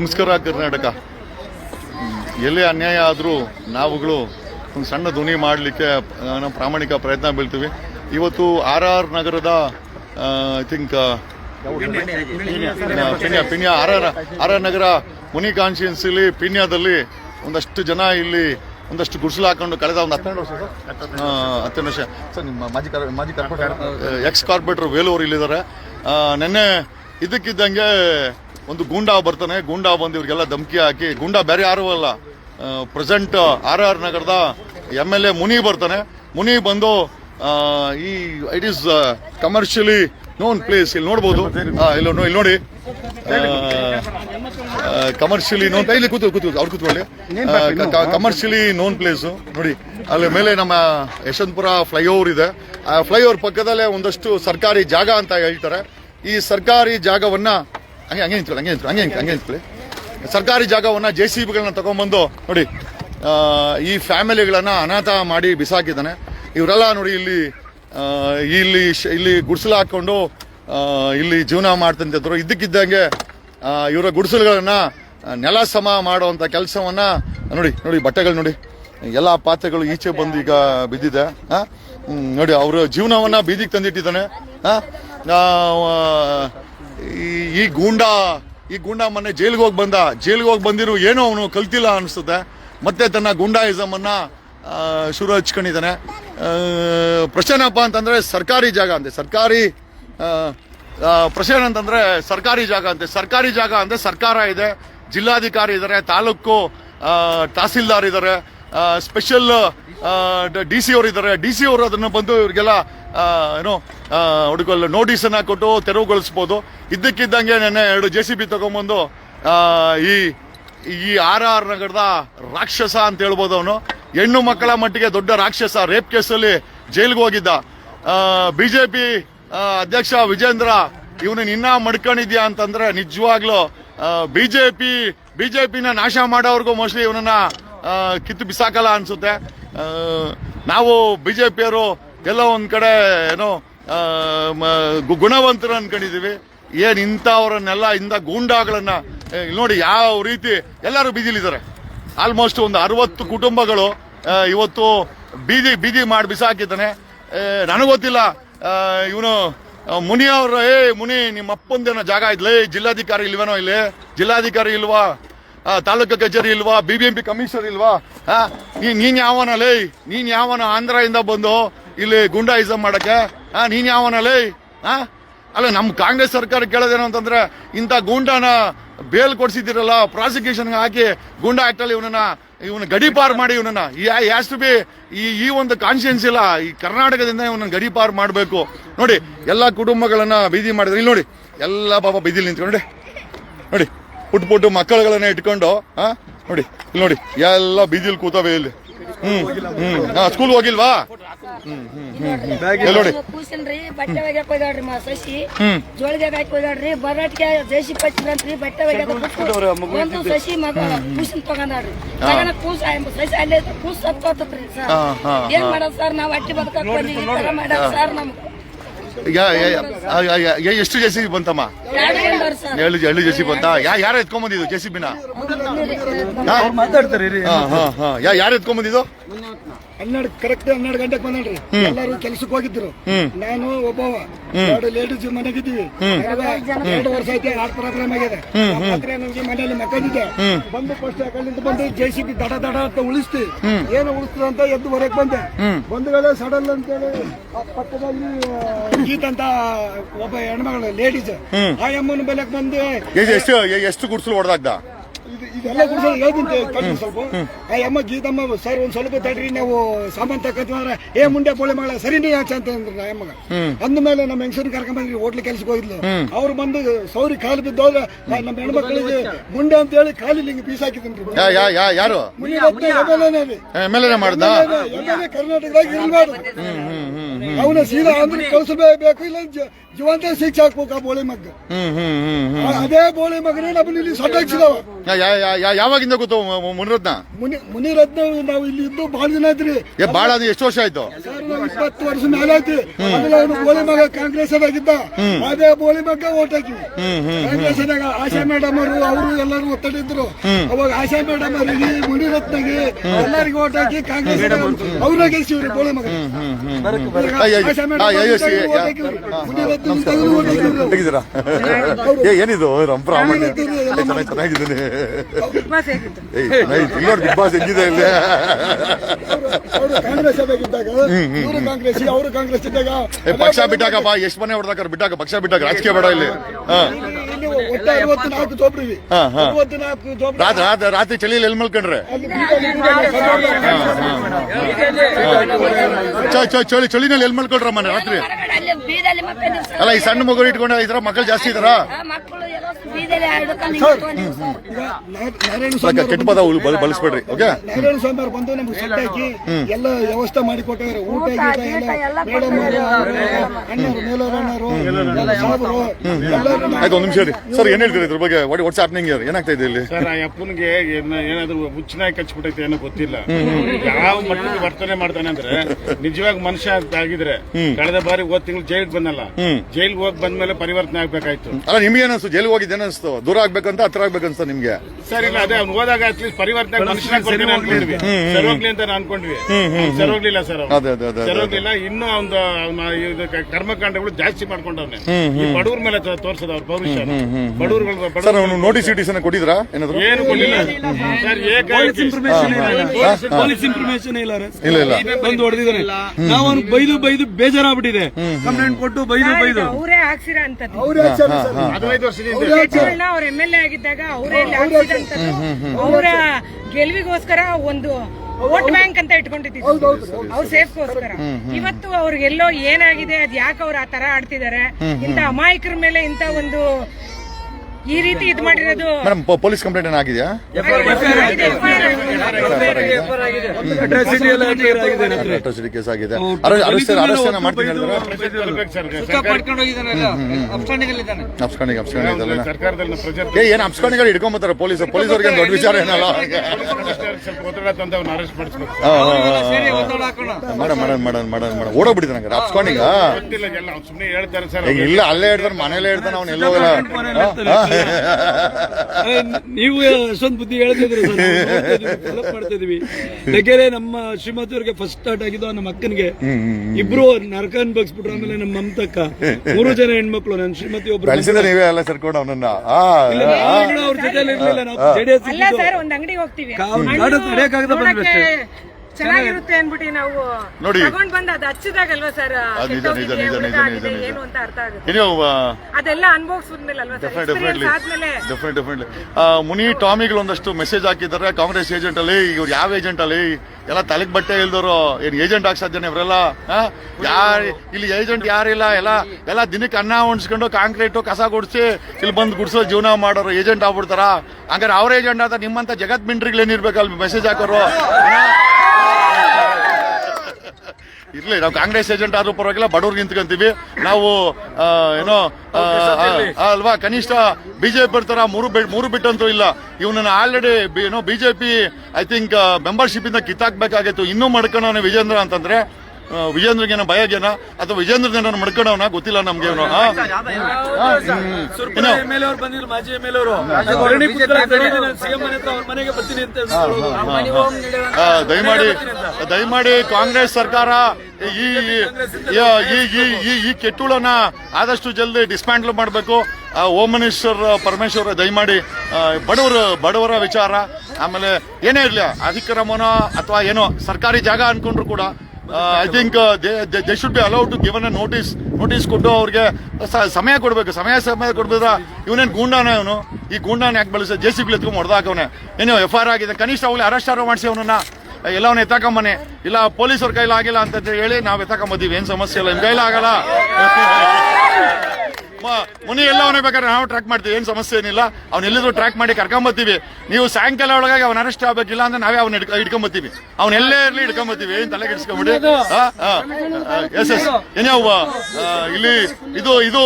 ನಮಸ್ಕಾರ, ಕರ್ನಾಟಕ. ಎಲ್ಲಿ ಅನ್ಯಾಯ ಆದರೂ ನಾವುಗಳು ಒಂದು ಸಣ್ಣ ಧ್ವನಿ ಮಾಡಲಿಕ್ಕೆ ನಾವು ಪ್ರಾಮಾಣಿಕ ಪ್ರಯತ್ನ ಬೀಳ್ತೀವಿ. ಇವತ್ತು ಆರ್ ಆರ್ ನಗರದ I think Peenya Peenya R R R R Nagar ಮುನಿ ಕಾನ್ಸ್ಟಿಟ್ಯೂನ್ಸಿಲಿ ಪಿನ್ಯಾದಲ್ಲಿ ಒಂದಷ್ಟು ಜನ ಇಲ್ಲಿ ಒಂದಷ್ಟು ಗುಡಿಸಲು ಹಾಕೊಂಡು ಕಳೆದ ಒಂದು ಹತ್ತೆರಡು ವರ್ಷ ಹತ್ತೆರಡು ವರ್ಷ ಸರ್, ನಿಮ್ಮ ಮಾಜಿ ಮಾಜಿ ಕಾರ್ಪೊರೇಟರ್, ಎಕ್ಸ್ ಕಾರ್ಪೊರೇಟರ್ ವೇಲೂರು ಇಲ್ಲಿದ್ದಾರೆ. ನೆನ್ನೆ ಇದಕ್ಕಿದ್ದಂಗೆ ಒಂದು ಗೂಂಡಾ ಬರ್ತಾನೆ ಗೂಂಡಾ ಬಂದು ಇವ್ರಿಗೆಲ್ಲ ಧಮಕಿ ಹಾಕಿ ಗೂಂಡಾ ಬೇರೆ ಯಾರು ಅಲ್ಲ ಪ್ರೆಸೆಂಟ್ ಆರ್ ಆರ್ ನಗರದ ಎಂ ಎಲ್ ಎ ಮುನಿ ಬರ್ತಾನೆ. ಮುನಿ ಬಂದು ಈ it is commercially known place ಇಲ್ಲಿ ನೋಡ್ಬೋದು. ಇಲ್ಲಿ ಇಲ್ಲಿ ನೋಡಿ. ಕಮರ್ಷಿಯಲಿ ನೋನ್ ಇಲ್ಲಿ ಕೂತು ಕೂತು ಅವ್ರು ಕೂತ್ಕೊಳ್ಳಿ. ಕಮರ್ಷಿಯಲಿ ನೋನ್ ಪ್ಲೇಸು ನೋಡಿ. ಅಲ್ಲಿ ಮೇಲೆ ನಮ್ಮ ಯಶವಂತಪುರ ಫ್ಲೈಓವರ್ ಇದೆ. ಆ ಫ್ಲೈಓವರ್ ಪಕ್ಕದಲ್ಲೇ ಒಂದಷ್ಟು ಸರ್ಕಾರಿ ಜಾಗ ಅಂತ ಹೇಳ್ತಾರೆ. ಈ ಸರ್ಕಾರಿ ಜಾಗವನ್ನ ಹಂಗೆ ಹಂಗೆ ನಿಂತ್ಕೊಳ್ಳಿ ಹಂಗೆ ನಿಂತ್ಕೊಳ್ಳಿ, ಹಂಗೆ ಹಂಗೆ ನಿಂತ್ಕೊಳ್ಳಿ. ಸರ್ಕಾರಿ ಜಾಗವನ್ನು ಜೆ ಸಿ ಬಿಗಳನ್ನ ತಗೊಂಡ್ಬಂದು ನೋಡಿ ಈ ಫ್ಯಾಮಿಲಿಗಳನ್ನ ಅನಾಥ ಮಾಡಿ ಬಿಸಾಕಿದ್ದಾನೆ. ಇವರೆಲ್ಲ ನೋಡಿ ಇಲ್ಲಿ ಇಲ್ಲಿ ಇಲ್ಲಿ ಗುಡಿಸಲು ಹಾಕೊಂಡು ಇಲ್ಲಿ ಜೀವನ ಮಾಡ್ತಂತಿದ್ರು ಇದ್ದಕ್ಕಿದ್ದಂಗೆ ಇವರ ಗುಡಿಸಲುಗಳನ್ನ ನೆಲ ಸಮ ಮಾಡುವಂಥ ಕೆಲಸವನ್ನ, ನೋಡಿ ನೋಡಿ ಬಟ್ಟೆಗಳು ನೋಡಿ. ಎಲ್ಲ ಪಾತ್ರೆಗಳು ಈಚೆ ಬಂದು ಈಗ ಬಿದ್ದಿದೆ. ನೋಡಿ, ಅವರ ಜೀವನವನ್ನ ಬೀದಿಗೆ ತಂದಿಟ್ಟಿದ್ದಾನೆ. ಆ? ಈ- ಗೂಂಡಾ ಈ ಗೂಂಡಾ ಮೊನ್ನೆ ಜೈಲಿಗೆ ಹೋಗಿ ಬಂದ. ಜೈಲಿಗೆ ಹೋಗಿ ಬಂದಿರೋ ಏನೋ ಅವನು ಕಲ್ತಿಲ್ಲ ಅನಿಸುತ್ತೆ. ಮತ್ತೆ ತನ್ನ ಗೂಂಡಾಯಿಸಮ್ ಅನ್ನ ಶುರು ಹಚ್ಕೊಂಡಿದ್ದಾನೆ ಆ, ಅಂತಂದರೆ ಅಂತಂದ್ರೆ ಸರ್ಕಾರಿ ಜಾಗ ಅಂತೆ. ಸರ್ಕಾರಿ ಪ್ರಶ್ನೆ ಏನಂತಂದ್ರೆ ಸರ್ಕಾರಿ ಜಾಗ ಅಂತೆ. ಸರ್ಕಾರಿ ಜಾಗ ಅಂದ್ರೆ ಸರ್ಕಾರ ಇದೆ ಜಿಲ್ಲಾಧಿಕಾರಿ ಇದ್ದಾರೆ ತಾಲೂಕು ತಹಸೀಲ್ದಾರ್ ಇದ್ದಾರೆ ಸ್ಪೆಷಲ್ ಡಿ ಸಿ ಅವರು ಇದ್ದಾರೆ. ಡಿ ಸಿ ಅವರು ಅದನ್ನು ಬಂದು ಇವರಿಗೆಲ್ಲ ಏನು ಹುಡುಗಲ್ಲ ನೋಟಿಸನ್ನು ಕೊಟ್ಟು ತೆರವುಗೊಳಿಸ್ಬೋದು. ಇದ್ದಕ್ಕಿದ್ದಂಗೆ ನೆನ್ನೆ ಎರಡು ಜೆ ಸಿ ಬಿ ತೊಗೊಂಬಂದು ಈ ಈ ಆರ್ ಆರ್ ನಗರದ ರಾಕ್ಷಸ ಅಂತ ಹೇಳ್ಬೋದು ಅವನು. ಹೆಣ್ಣು ಮಕ್ಕಳ ಮಟ್ಟಿಗೆ ದೊಡ್ಡ ರಾಕ್ಷಸ ರೇಪ್ ಕೇಸಲ್ಲಿ ಜೈಲಿಗೆ ಹೋಗಿದ್ದ. ಬಿ ಜೆ ಪಿ ಅಧ್ಯಕ್ಷ ವಿಜೇಂದ್ರ, ಇವನು ಇನ್ನ ಮಡ್ಕೊಂಡಿದ್ಯಾ ಅಂತಂದ್ರೆ ನಿಜವಾಗ್ಲೂ ಬಿಜೆಪಿ ಬಿಜೆಪಿನ ನಾಶ ಮಾಡೋವ್ರಿಗೂ ಮೋಸ್ಟ್ಲಿ ಇವನನ್ನ ಕಿತ್ತು ಬಿಸಾಕಲ್ಲ ಅನ್ಸುತ್ತೆ. ಬಿ ನಾವು ಪಿಯವರು ಎಲ್ಲ ಒಂದ್ ಕಡೆ ಏನೋ ಗುಣವಂತರು ಅನ್ಕೊಂಡಿದೀವಿ. ಏನ್ ಇಂಥವ್ರನ್ನೆಲ್ಲ ಇಂಥ ಗೂಂಡಾಗಳನ್ನ ನೋಡಿ ಯಾವ ರೀತಿ ಎಲ್ಲರೂ ಬೀದಿಲಿದ್ದಾರೆ. ಆಲ್ಮೋಸ್ಟ್ ಒಂದು ಅರವತ್ತು ಕುಟುಂಬಗಳು ಇವತ್ತು ಬೀದಿ ಬೀದಿ ಮಾಡಿ ಬಿಸಾಕಿದ್ದಾನೆ. ನನಗೆ ಗೊತ್ತಿಲ್ಲ ಇವನು ಮುನಿ ಅವ್ರ ಏ, ಮುನಿ ನಿಮ್ಮ ಅಪ್ಪಂದೇನೋ ಜಾಗ ಇದ್ಲೇ. ಜಿಲ್ಲಾಧಿಕಾರಿ ಇಲ್ವೇನೋ ಇಲ್ಲಿ? ಜಿಲ್ಲಾಧಿಕಾರಿ ಇಲ್ವಾ? ತಾಲೂಕು ಕಚೇರಿ ಇಲ್ವಾ? B B M P commissioner ಇಲ್ವಾ? ನೀನ್ ನೀನ್ ಯಾವನ ಲೈ? ನೀನ್ ಯಾವನ ಆಂಧ್ರದಿಂದ ಬಂದು ಇಲ್ಲಿ ಗುಂಡಾಯಿಸಮ್ ಮಾಡಕ್ಕೆ? ನೀನ್ ಯಾವನ ಲೈ? ಅಲ್ಲ ನಮ್ಮ ಕಾಂಗ್ರೆಸ್ ಸರ್ಕಾರ ಕೇಳೋದೇನು ಅಂತಂದ್ರೆ ಇಂಥ ಗೂಂಡಾನ ಬೇಲ್ ಕೊಡ್ಸಿದ್ದೀರಲ್ಲ ಪ್ರಾಸಿಕ್ಯೂಷನ್ ಹಾಕಿ ಗೂಂಡಾ ಆಕ್ಟಲ್ಲಿ ಇವನನ್ನ, ಇವನ ಗಡಿಪಾರು ಮಾಡಿ ಇವನನ್ನ. ಹ್ಯಾಸ್ ಟು ಬಿ ಈ ಈ ಒಂದು ಕಾನ್ಶಿಯನ್ಸ್ ಇಲ್ಲ. ಈ ಕರ್ನಾಟಕದಿಂದ ಇವನನ್ನ ಗಡಿಪಾರು ಮಾಡಬೇಕು. ನೋಡಿ, ಎಲ್ಲಾ ಕುಟುಂಬಗಳನ್ನ ಬೀದಿ ಮಾಡಿದ್ರೆ, ಇಲ್ಲಿ ನೋಡಿ, ಎಲ್ಲ ಬಾಬಾ ಬೀದಿಲಿ ನಿಂತ್ಕೊಂಡು ನೋಡಿ. ನೋಡಿ ಪುಟ್ಟ ಪುಟ್ಟ ಮಕ್ಕಳುಗಳನ್ನ ಇಟ್ಕೊಂಡು ಆ? ನೋಡಿ ಇಲ್ಲಿ ನೋಡಿ ಎಲ್ಲ ಬೀದಿಲ್ ಕೂತವೆ ಇಲ್ಲಿ. ಹ್ಮ್ ಹ್ಮ್. ಹಾ ಸ್ಕೂಲ್ ಹೋಗಿಲ್ವಾ? ಹ್ಮ್ ಹ್ಮ್ ಹ್ಮ್ ಹ್ಮ್. ನೋಡಿ? ಕೂಸನ್ರಿ ಬಟ್ಟೆ ಒಗ್ಯಾಕ್ ಹೋಗ್ಯಾಡ್ರಿ ಮಾ ಸಸಿ. ಹ್ಮ್. ಜೋಳಿಗೆ ಹಾಕಿ ಹೋಗ್ಯಾಡ್ರಿ ಬರಾಟ್ಗೆ ಜೇಸಿ ಪಚ್ಚಿದ್ರಂತ್ರಿ ಬಟ್ಟೆ ಒಗ್ಯಾಕ ಒಂದು ಸಸಿ ಮಗ ಕೂಸಿನ ತಗೊಂಡಾಡ್ರಿ ತಗೊಂಡ ಕೂಸ ಸಸಿ ಅಲ್ಲೇ ಕೂಸ್ ಸರ್. ಹಾ, ಹಾ, ಏನ್ ಮಾಡೋದ್ ಸರ್? ನಾವ್ ಅಟ್ಟಿ ತರ ಮಾಡೋದ್ ಸರ್ ನಮ್ಗೆ. ಯಾ- ಎಷ್ಟು ಜೆಸಿ ಬಂತಮ್ಮ? ಎರಡು ಗಂಡರ್ ಜೆ ಎರಡು ಎರಡು ಜೆಸಿ ಬಂತ? ಯಾ ಯಾರು ಸಿ ಜೆಸಿ ಬಿನ ಮಾತಾಡ್ತಾರೆ ಯಾರು ಹಾ ಹಾ ಹಾ ಯಾ ಯಾರು ಎತ್ಕೊಂಬಂದಿದ್ದು ಹನ್ನೆರಡು ಕರೆಕ್ಟ್ ಹನ್ನೆರಡು ಗಂಟೆಗೆ ಬಂದ್ರಿ ಎಲ್ಲರೂ ಕೆಲಸಕ್ಕೆ ಹೋಗಿದ್ರು. ನಾನು ಒಬ್ಬವ. ಎರಡು ಲೇಡೀಸ್ ಮನೆಗಿದ್ದೀವಿ. ಎರಡು ವರ್ಷ ಐತೆ ಹಾರ್ಟ್ ಪ್ರಾಬ್ಲಮ್ ಆಗಿದೆ ಮಾತ್ರ ನಮ್ಗೆ ಮನೆಯಲ್ಲಿ ಮಕ್ಕಳಿದೆ ಬಂದು ಫಸ್ಟ್ ಅಲ್ಲಿಂದ ಬಂದು ಜೆ ಸಿ ಬಿ ದಡ ದಡ ಅಂತ ಉಳಿಸ್ತಿ. ಏನು ಉಳಿಸ್ತದ ಅಂತ ಎದ್ದು ಹೊರಗೆ ಬಂದೆ. ಬಂಧುಗಳೇ ಸಡಲ್ ಅಂತೇಳಿ ಆ ಪಕ್ಕದಲ್ಲಿ ಗೀತ ಅಂತ ಒಬ್ಬ ಹೆಣ್ಮಗಳು ಲೇಡೀಸ್ ಆ ಅಮ್ಮನ ಬೆಲೆಗೆ ಬಂದು ಎಷ್ಟು ಎಷ್ಟು ಗುಡ್ಸಲು ಹೊಡೆದಾಗ್ದ? ಇದು- ಇದೆಲ್ಲ ಗುಡಿಸಲು ಹೇಳ್ತೀನಿ ಕಣ್ಣು ಸ್ವಲ್ಪ. ಆ ಅಮ್ಮ ಗೀತಮ್ಮ ಸರ್ ಒಂದ್ ಸ್ವಲ್ಪ ತಡ್ರಿ ನಾವು ಸಾಮಾನ್ ತಕ್ಕಂತ ಅಂದ್ರೆ ಏ ಮುಂಡೆ ಬೋಳೆ ಮಗಳ ಸರಿ ನೀ ಆಚೆ ಅಂತ ಅಂದ್ರು ಅಮ್ಮಗ. ಅಂದ್ಮೇಲೆ ನಮ್ಮ ಹೆಂಗಸೂರಿಗೆ ಕರ್ಕೊಂಡ್ ಬಂದ್ರಿ ಹೋಟ್ಲ್ ಕೆಲ್ಸಕ್ಕೆ ಹೋಗಿದ್ಲು. ಅವ್ರು ಬಂದು ಸೌರಿ ಕಾಲು ಬಿದ್ದೋದ್ರೆ ನಾ- ನಮ್ಮ ಹೆಣ್ಮಕ್ಳಿಗೆ ಮುಂಡೆ ಅಂತ ಹೇಳಿ ಕಾಲಿ ಹಿಂಗೆ ಪೀಸ್ ಯಾ ಯಾ ಯಾ ಯಾರು? ಎಂ ಎಲ್ ಎ ಮಾಡ್ದ? ಕರ್ನಾಟಕದಾಗ ಇರ್ಬಾರ್ದು ಅವನ ಸೀದಾ ಅಂದ್ರೆ ಕಳಿಸಬೇಕು ಇಲ್ಲ ಜೀವಂತ ಶಿಕ್ಷೆ ಹಾಕ್ಬೇಕು ಆ ಬೋಳಿ ಮಗ್ಗ. ಹ್ಮ್ ಹ್ಮ್ ಹ್ಮ್ ಹ್ಮ್. ಅದೇ ಬೋಳೆ ಮಗನೇ ನಮ್ಮನ್ನ ಇಲ್ಲಿ ಯಾವಾಗಿಂದ ಗೊತ್ತು ಮುನಿರತ್ನ? ಮುನಿ ಮುನಿರತ್ನ ನಾವು ಇಲ್ಲಿ ಇದ್ದು ಬಹಳ ದಿನ ಐತ್ರಿ ಏ ಬಾಳ ಅದು ಎಷ್ಟು ವರ್ಷ ಆಯ್ತು? ಇಪ್ಪತ್ತು ವರ್ಷ ಮೇಲೆ ಆಯ್ತು ಆಮೇಲೆ ಅವನು ಬೋಳಿ ಮಗ ಕಾಂಗ್ರೆಸ್ ಆಗಿದ್ದ ಅದೇ ಬೋಳಿ ಮಗ ಓಟ್ ಹಾಕಿವಿ ಕಾಂಗ್ರೆಸ್ ಆಶಾ ಮೇಡಮ್ ಅವರು ಅವರು ಎಲ್ಲರೂ ಒತ್ತಡಿದ್ರು ಅವಾಗ ಆಶಾ ಮೇಡಮ್ ಅವರಿಗೆ ಮುನಿರತ್ನಗೆ ಎಲ್ಲರಿಗೂ ಓಟ್ ಹಾಕಿ ಕಾಂಗ್ರೆಸ್ ಅವ್ರ. ಗೆಲ್ಸಿವ್ರಿ ಬೋಳಿ ಮಗ ಅಯ್ಯ, ಅಯ್ಯ. ಆಶಾ ಮೇಡಮ್ ಮುನಿರತ್ನ ಏನಿದು? ರಂಪ್ರಾಮಣ್ಯ ಚೆನ್ನಾಗಿ ಇಲ್ಲಿ ನೋಡಿ ಬಿಗ್ ಬಾಸ್ ಹೆಂಗಿದೆ ಇಲ್ಲಿ ಅವರು ಕಾಂಗ್ರೆಸ್ ಇದ್ದಾಗ ಇವರು ಕಾಂಗ್ರೆಸ್ ಅವರು ಕಾಂಗ್ರೆಸ್ ಇದ್ದಾಗ ಏ ಪಕ್ಷ ಬಿಟ್ಟಾಕಪ್ಪ ಎಷ್ಟು ಮನೆ ಹೊಡೆದಾಕ ಬಿಟ್ಟಾಗ ಪಕ್ಷ ಬಿಟ್ಟಾಗ ರಾಜಕೀಯ ಬೇಡ ಇಲ್ಲಿ ಹಾ ಇಲ್ಲಿ ಒಟ್ಟು ಅರವತ್ತು ನಾಲ್ಕು ಜೋಬ್ರಿವಿ ಹಾ, ಹಾ. ಅರವತ್ತು ಜೋಬ್ರಿ ರಾತ್ರಿ ರಾತ್ರಿ ರಾತ್ರಿ ಚಳಿಯಲ್ಲಿ ಎಲ್ಲಿ ಮಲ್ಕೊಂಡ್ರೆ ಅಲ್ಲಿ ಚಾ ಚ- ಚ- ಚಳಿ ಚಳಿನಲ್ಲಿ ಎಲ್ಲಿ ಮಲ್ಕೊಂಡ್ರ ಮನೆ ರಾತ್ರಿ ಅಲ್ಲಿ ಬೀದಲ್ಲಿ ಮಕ್ಕಳು ಅಲ್ಲ ಈ ಸಣ್ಣ ಮಗು ಇಟ್ಕೊಂಡ ಇದ್ರ ಮಕ್ಕಳು ಜಾಸ್ತಿ ಇದಾರ ಮಕ್ಕಳು ಎಲ್ಲ ಬೀದಲ್ಲಿ ಕೆಟ್ಟ ಪದ ಬಳಸ್ಬೇಡ್ರಿ ಓಕೆ? ನಾರಾಯಣ ಸ್ವಾಮಿ ಅವ್ರು ಬಂದು ನಮ್ಗೆ ಸೆಟ್ ಹಾಕಿ ಎಲ್ಲ ವ್ಯವಸ್ಥೆ ಮಾಡಿ ಕೊಟ್ಟಿದ್ದಾರೆ ಊಟ ಗೀಟ ಎಲ್ಲ ಎಲ್ಲ ಮೇಡಮ್ ಅಣ್ಣರು ಮೇಲೋರ್ ಸಾಬ್ರು ಆಯ್ತು ಒಂದ್ ನಿಮಿಷ ರೀ ಸರ್ ಏನ್ ಹೇಳ್ತೀರಿ ಇದ್ರ ಬಗ್ಗೆ? ವಾಟ್ಸ್ ನಿಂಗ್ ಏನಾಗ್ತಾ ಇದೆ ಇಲ್ಲಿ? ಸರ್ ಆ ಅಪ್ಪನಿಗೆ ಏನ- ಏನಾದ್ರು ಹುಚ್ಚನಾಗಿ ಕಚ್ಬಿಟ್ಟೈತೆ ಏನೋ ಗೊತ್ತಿಲ್ಲ. ಯಾವ ಮಟ್ಟಿಗೆ ವರ್ತನೆ ಮಾಡ್ತಾನೆ ಅಂದ್ರೆ ನಿಜವಾಗಿ ಮನುಷ್ಯ ಆಗಿದ್ರೆ ಕಳೆದ ಬಾರಿ ಹೋದ್ ತಿಂಗಳು ಜೈಲ್ಗೆ ಬಂದಲ್ಲ. ಜೈಲ್ಗೆ ಹೋಗಿ ಬಂದ್ಮೇಲೆ ಪರಿವರ್ತನೆ ಆಗ್ಬೇಕಾಯ್ತು. ಅಲ್ಲ ನಿಮ್ಗೆ ಏನಿಸ್ತು ಜೈಲಿಗೆ ಹೋಗಿದ್ದು ಅನಿಸ್ತು? ದೂರ ಆಗ್ಬೇಕಂತ ಹತ್ರ ಆಗ್ಬೇಕಂತ ನಿಮ್ಗೆ? ಸರ್ ಇಲ್ಲ ಅದೇ ಅವ್ನು ಹೋದಾಗ ಅಟ್ಲೀಸ್ಟ್ ಪರಿವರ್ತನೆ ಮನುಷ್ಯನ ಕೊಡ್ತೀನಿ ಅನ್ಕೊಂಡ್ವಿ. ಸರ್ ಹೋಗ್ಲಿ ಅಂತ ನಾನ್ ಅನ್ಕೊಂಡ್ವಿ. ಸರ್ ಹೋಗ್ಲಿಲ್ಲ ಸರ್. ಅದೇ ಅದೇ ಅದೇ ಸರ್ ಹೋಗ್ಲಿಲ್ಲ ಇನ್ನೂ ಅವ್ನ ಅವನ ಇದು ಕ- ಕರ್ಮಕಾಂಡಗಳು ಜಾಸ್ತಿ ಮಾಡ್ಕೊಂಡವ್ನೆ. ಈ ಬಡವ್ರ ಮೇಲೆ ತೋ- ತೋರ್ಸೋದು ಅವ್ರ ಭವಿಷ್ಯ ಬಡವ್ರುಗಳು ಸರ್ ಬಡವ್ರು ಅವನು ನೋಟಿಸ್ ಇಟೀಸ್ ಕೊಟ್ಟಿದ್ರಾ ಏನಾದ್ರು? ಏನು ಕೊಡ್ಲಿಲ್ಲ. ಸರ್ ಏಕಾಏಕಿ ಪೊಲೀಸ್ ಇನ್ಫಾರ್ಮೇಶನ್ ಇಲ್ಲ ರೀ. ಇಲ್ಲ ಇಲ್ಲ. ಬಂದು ಹೊಡೆದಿದ್ದಾನೆ. ನಾವು ಅವ್ನು ಬೈದು ಬೈದು ಬೇಜಾರಾಗ್ಬಿಟ್ಟಿದೆ. ಕಂಪ್ಲೇಂಟ್ ಕೊಟ್ಟು ಬೈದು ಬೈದು. ಅವರೇ ಹಾಕ್ಸಿರ ಅಂತದ್ದು. ಹದಿನೈದು ವರ್ಷದಿಂದ ಅವ್ರೇ ಎಂ ಎಲ್ ಎ ಆಗಿದ್ದಾಗ ಅವರೇ ಅವರ ಗೆಲುವಿಗೋಸ್ಕರ ಒಂದು ವೋಟ್ ಬ್ಯಾಂಕ್ ಅಂತ ಇಟ್ಕೊಂಡಿದ್ದೀವಿ. ಅವ್ರ ಸೇಫ್ಗೋಸ್ಕರ. ಇವತ್ತು ಅವ್ರಿಗೆಲ್ಲೋ ಏನಾಗಿದೆ ಅದ್ ಯಾಕೆ ಅವ್ರು ಆ ತರ ಆಡ್ತಿದ್ದಾರೆ ಇಂತ ಅಮಾಯಕರ ಮೇಲೆ ಇಂತ ಒಂದು ಈ ರೀತಿ ಇದು ಮಾಡಿರೋದು ಮೇಡಮ್ ಪೊಲೀಸ್ ಕಂಪ್ಲೇಂಟ್ ಏನಾಗಿದೆಯಾ ಆಗಿದೆ, FIR ಆಗಿದೆ. ಅಟ್ರಾಸಿಟಿ ಕೇಸ್ ಆಗಿದೆ. ಅರೆಸ್ಟ್ ಅರೆಸ್ಟ್ ಏನೋ ಮಾಡ್ತೀನಿ ಹೇಳಿದ್ರ? ಅಪ್ಸ್ಕೊಂಡಿಗೆ ಇದೆಲ್ಲ ಅಪ್ಸ್ಕೊಂಡಿಗಳು ಹಿಡ್ಕೊಂಬತ್ತಾರೆ ಪೊಲೀಸ್ ಪೊಲೀಸ್ ಅವ್ರಿಗೆ ದೊಡ್ಡ ವಿಚಾರ ಏನಲ್ಲ? Madam madam madam madam madam ಓಡೋಗ್ಬಿಟ್ಟಿದ್ದಾನೆ ಹಂಗಾರೆ. ಅಪ್ಸ್ಕೊಂಡಿಗ ಗೊತ್ತಿಲ್ಲ ಎಲ್ಲ ಸುಮ್ಮನೆ ಹೇಳ್ತಾರೆ ಸರ್ ಇಲ್ಲ ಅಲ್ಲೇ ಹೇಳ್ತಾನೆ ಮನೇಲೇ ಹೇಳ್ತಾನೆ ಅವ್ನು ಎಲ್ಲೋಗಲ್ಲ ನೀವು ಅಷ್ಟೊಂದು ಬುದ್ಧಿ ಹೇಳ್ತಿದ್ರಿ ಸರ್. ಮಾಡ್ತಾ ಇದೀವಿ. ಯಾಕೆಂದ್ರೆ ನಮ್ಮ ಶ್ರೀಮತಿ ಅವ್ರಿಗೆ ಫಸ್ಟ್ ಸ್ಟಾರ್ಟ್ ಆಗಿದ್ದು ನಮ್ಮ ಅಕ್ಕನಿಗೆ. ಇಬ್ರು ನರಕ ಅನ್ಭವಿಸ್ಬಿಟ್ರು ಆಮೇಲೆ ನಮ್ಮ ಮಮತಕ್ಕ. ಮೂರು ಜನ ಹೆಣ್ಮಕ್ಳು ನನ್ನ ಶ್ರೀಮತಿ ಒಬ್ರು ಅವನನ್ನ. ಆ. ಅವ್ರ ಜೊತೆಲಿ ಇರ್ಲಿಲ್ಲ ನಾವು ಜೆಡಿಎಸ್ ಅಲ್ಲ ಸರ್ ಒಂದ್ ಅಂಗಡಿಗೆ ಹೋಗ್ತೀವಿ. ಬಂದ್ವಿ ನೋಡಕ್ಕೆ ಚೆನ್ನಾಗಿರುತ್ತೆ ಅನ್ಬಿಟ್ಟು ನಾವು ನೋಡಿ. ತಗೊಂಡ್ ಬಂದ್ ಅದು ಹಚ್ಚಿದಾಗಲ್ವಾ ಸರ್? ಅದು ನಿಜ, ನಿಜ, ನಿಜ, ನಿಜ, ನಿಜ, ನಿಜ. ಏನು ಅಂತ ಅರ್ಥ ಆಗುತ್ತೆ. ಇನ್ನು ಅದೆಲ್ಲ ಅನ್ಭವಿಸಿದ್ಮೇಲೆ ಅಲ್ವಾ ಸರ್ ಡೆಫಿನೆಟ್ಲಿ ಎಕ್ಸ್ಪೀರಿಯನ್ಸ್ ಆದ್ಮೇಲೆ. ಡೆಫಿನೆಟ್ ಡೆಫಿನೆಟ್ಲಿ ಮುನಿ ಟಾಮಿಗಳು ಒಂದಷ್ಟು ಮೆಸೇಜ್ ಹಾಕಿದ್ದಾರೆ. ಕಾಂಗ್ರೆಸ್ ಏಜೆಂಟ್ ಅಲ್ಲಿ ಇವ್ರು ಯಾವ ಏಜೆಂಟ್ ಅಲ್ಲಿ? ಎಲ್ಲ ತಲೆಗೆ ಬಟ್ಟೆ ಇಲ್ದವರು ಏನ್ ಏಜೆಂಟ್ ಆಗ್ ಸಾಧ್ಯನೇ ಇವರೆಲ್ಲ? ಯಾರು ಇಲ್ಲಿ ಏಜೆಂಟ್ ಯಾರಿಲ್ಲ? ಎಲ್ಲ ಎಲ್ಲ ದಿನಕ್ಕೆ ಅನ್ನ ಉಣ್ಸ್ಕೊಂಡು ಕಾಂಕ್ರೀಟ್ ಕಸ ಗುಡಿಸಿ ಇಲ್ಲಿ ಬಂದು ಗುಡ್ಸೋ ಜೀವನ ಮಾಡೋರು ಏಜೆಂಟ್ ಆಗ್ಬಿಡ್ತಾರ? ಹಂಗಾರೆ ಅವ್ರ ಏಜೆಂಟ್ ಆದ ನಿಮ್ಮಂತ ಜಗತ್ ಮಿಂಟ್ರಿಗಳೇನಿರ್ಬೇಕಲ್ಲಿ ಮೆಸೇಜ್ ಹಾಕೋರು. ಇರ್ಲಿ ನಾವು ಕಾಂಗ್ರೆಸ್ ಏಜೆಂಟ್ ಆದ್ರೂ ಪರವಾಗಿಲ್ಲ ಬಡವ್ರಿಗೆ ನಿಂತ್ಕೊಂತೀವಿ. ನಾವು ಏನೋ ಅಲ್ವಾ? ಕನಿಷ್ಠ ಬಿಜೆಪಿ ಬರ್ತಾರ ಮೂರು ಮೂರು ಬಿಟ್ಟಂತೂ ಇಲ್ಲ. ಇವನನ್ನ ಆಲ್ರೆಡಿ ಏನೋ ಬಿಜೆಪಿ ಐ ಥಿಂಕ್ ಮೆಂಬರ್ಶಿಪ್ ಇಂದ ಕಿತ್ತಾಕ್ಬೇಕಾಗಿತ್ತು. ಇನ್ನೂ ಮಡ್ಕೊಂಡವನ ವಿಜೇಂದ್ರ ಅಂತಂದ್ರೆ ವಿಜೇಂದ್ರಗೇನ ಭಯಗೇನ ಅಥವಾ ವಿಜೇಂದ್ರನ ಮಡ್ಕೊಂಡವನ ಗೊತ್ತಿಲ್ಲ ನಮ್ಗೆ ದಯಮಾಡಿ ದಯಮಾಡಿ ಕಾಂಗ್ರೆಸ್ ಸರ್ಕಾರ ಈ ಈ- ಕೆಟ್ಟುಳನ್ನ ಆದಷ್ಟು ಜಲ್ದಿ ಡಿಸ್ಮ್ಯಾಂಟ್ಲ್ ಮಾಡಬೇಕು. ಹೋಮ್ ಮಿನಿಸ್ಟರ್ ಪರಮೇಶ್ವರ ದಯಮಾಡಿ ಬಡವರ ಬಡವರು ಬಡವರ ವಿಚಾರ. ಆಮೇಲೆ ಏನೇ ಇರಲಿ ಅಧಿಕ್ರಮನೋ ಅಥವಾ ಏನೋ ಸರ್ಕಾರಿ ಜಾಗ ಅನ್ಕೊಂಡ್ರು ಕೂಡ I think they should be allowed to given a notice notice ಕೊಟ್ಟು ಅವ್ರಿಗೆ ಸಮಯ ಕೊಡಬೇಕು. ಸಮಯ ಸಮಯ ಕೊಡ್ಬೋದ ಇವನೇನು ಗೂಂಡಾನ ಇವನು? ಈ ಗೂಂಡಾನ ಯಾಕೆ ಬಳಸ ಜೆ ಸಿ ಬಿ ಎತ್ಕೊಂಡು ಹೊಡೆದಾಕವನೆ. ಏನೋ ಎಫ್ ಆರ್ ಆಗಿದೆ. ಕನಿಷ್ಠ ಅವ್ಲಿ ಅರೆಸ್ಟ್ ಆರೋ ಮಾಡಿಸಿ ಅವನನ್ನ. ಎಲ್ಲ ಅವನ್ನ ಎತ್ತಾಕೊಂಬನೆ. ಇಲ್ಲ ಕೈಲಿ ಆಗಿಲ್ಲ ಅಂತ ಹೇಳಿ ನಾವು ಎತ್ತಾಕೊಂಬದ್ದೀವಿ ಏನು ಸಮಸ್ಯೆ ಇಲ್ಲ. ನಿಮ್ ಕೈಲಾಗಲ್ಲ. ಮುನಿ ಎಲ್ಲ ಅವನೇ ಬೇಕಾದ್ರೆ ನಾವು ಟ್ರ್ಯಾಕ್ ಮಾಡ್ತೀವಿ. ಏನ್ ಸಮಸ್ಯೆ ಏನಿಲ್ಲ. ಅವ್ನ ಎಲ್ಲಿದ್ರು ಟ್ರ್ಯಾಕ್ ಮಾಡಿ ಕರ್ಕೊಂಬತ್ತೀವಿ ನೀವು ಸಾಯಂಕಾಲ ಒಳಗಾಗಿ ಅವ್ನ ಅರೆಸ್ಟ್ ಆಗ್ಬೇಕಿಲ್ಲ ಅಂದ್ರೆ ನಾವೇ ಅವ್ನ ಹಿಡ್ಕೊಂಬತ್ತೀವಿ ಅವ್ನ ಎಲ್ಲೇ ಇರ್ಲಿ ಹಿಡ್ಕೊಂಬತ್ತೀವಿ ಏನ್ ತಲೆ ಕೆಡಿಸ್ಕೊಂಬಿಡಿ ಎಸ್ ಎಸ್ ಏನ್ಯಾವ ಇಲ್ಲಿ ಇದು ಇದು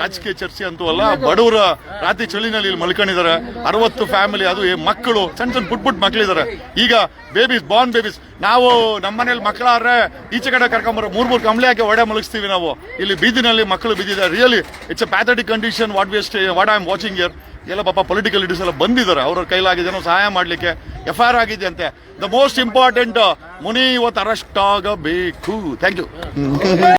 ರಾಜಕೀಯ ಚರ್ಚೆ ಅಂತೂ ಅಲ್ಲ. ಬಡವರ ರಾತ್ರಿ ಚಳಿನಲ್ಲಿ ಇಲ್ಲಿ ಮಲ್ಕೊಂಡಿದ್ದಾರೆ. ಅರವತ್ತು ಫ್ಯಾಮಿಲಿ ಅದು ಮಕ್ಕಳು ಸಣ್ಣ ಸಣ್ಣ ಪುಟ್ ಪುಟ್ ಮಕ್ಕಳಿದ್ದಾರೆ ಈಗ ಬೇಬೀಸ್ ಬಾರ್ನ್ ಬೇಬೀಸ್ ನಾವು ನಮ್ಮ ಮನೇಲಿ ಮಕ್ಕಳಾದ್ರೆ ಈಚೆ ಕಡೆ ಕರ್ಕೊಂಬರೋ ಮೂರ್ ಮೂರ್ ಕಂಬಳಿ ಹಾಕಿ ಒಡೆ ಮಲಗಿಸ್ತೀವಿ ನಾವು. ಇಲ್ಲಿ ಬೀದಿನಲ್ಲಿ ಮಕ್ಕಳು ಬಿದ್ದಿದ್ದಾರೆ really it's a pathetic condition what we what I am watching here ಎಲ್ಲ ಪಾಪ ಪೊಲಿಟಿಕಲ್ ಲೀಡರ್ಸ್ ಎಲ್ಲ ಬಂದಿದ್ದಾರೆ. ಅವ್ರ ಕೈಲಾಗಿದ್ದೇನೋ ಸಹಾಯ ಮಾಡಲಿಕ್ಕೆ ಎಫ್ ಐ ಆರ್ ಆಗಿದೆ ಅಂತೆ. ದ ಮೋಸ್ಟ್ ಇಂಪಾರ್ಟೆಂಟ್ ಮುನಿ ಇವತ್ತು ಅರೆಸ್ಟ್ ಆಗಬೇಕು. Thank you